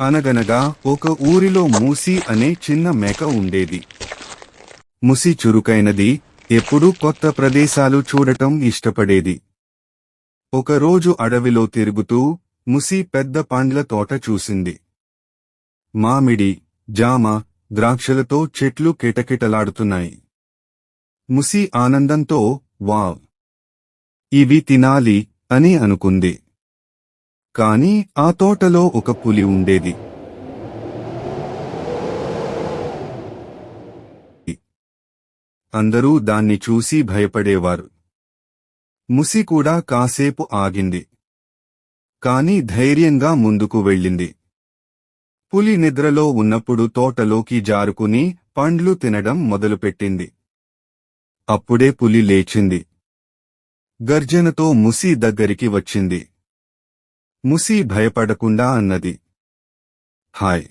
అనగనగా ఒక ఊరిలో మూసి అనే చిన్న మేక ఉండేది. ముసి చురుకైనది ఎప్పుడూ కొత్త ప్రదేశాలు చూడటం ఇష్టపడేది. ఒకరోజు అడవిలో తిరుగుతూ ముసి పెద్ద పండ్ల తోట చూసింది. మామిడి జామ ద్రాక్షలతో చెట్లు కిటకిటలాడుతున్నాయి. ముసి ఆనందంతో వావ్! ఇవి తినాలి అని అనుకుంది. కాని ఆ తోటలో ఒక పులి ఉండేది. అందరూ దాన్ని చూసి భయపడేవారు. ముసి కూడా కాసేపు ఆగింది. కాని ధైర్యంగా ముందుకు వెళ్ళింది. పులి నిద్రలో ఉన్నప్పుడు తోటలోకి జారుకుని పండ్లు తినడం మొదలుపెట్టింది. అప్పుడే పులి లేచింది. గర్జనతో ముసి దగ్గరికి వచ్చింది. ముసి భయపడకుండా అన్నది. హాయ్.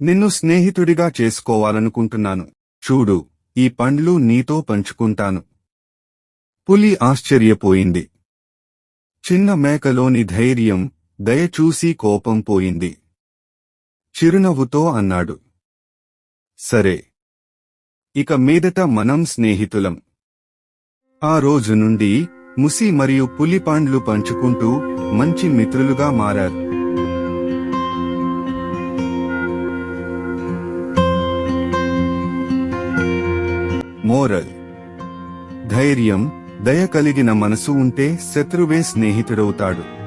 నిన్ను స్నేహితుడిగా చేసుకోవాలనుకుంటున్నాను. చూడు ఈ పండ్లు నీతో పంచుకుంటాను. పులి ఆశ్చర్యపోయింది. చిన్న మేకలోని ధైర్యం దయచూసి కోపం పోయింది. చిరునవ్వుతో అన్నాడు. సరే. ఇక మీదట మనం స్నేహితులం. ఆ రోజు నుండి ముసి మరియు పులి పండ్లు పంచుకుంటూ మంచి మిత్రులుగా మారారు. మోరల్. ధైర్యం దయ కలిగిన మనసు ఉంటే శత్రువే స్నేహితుడవుతాడు.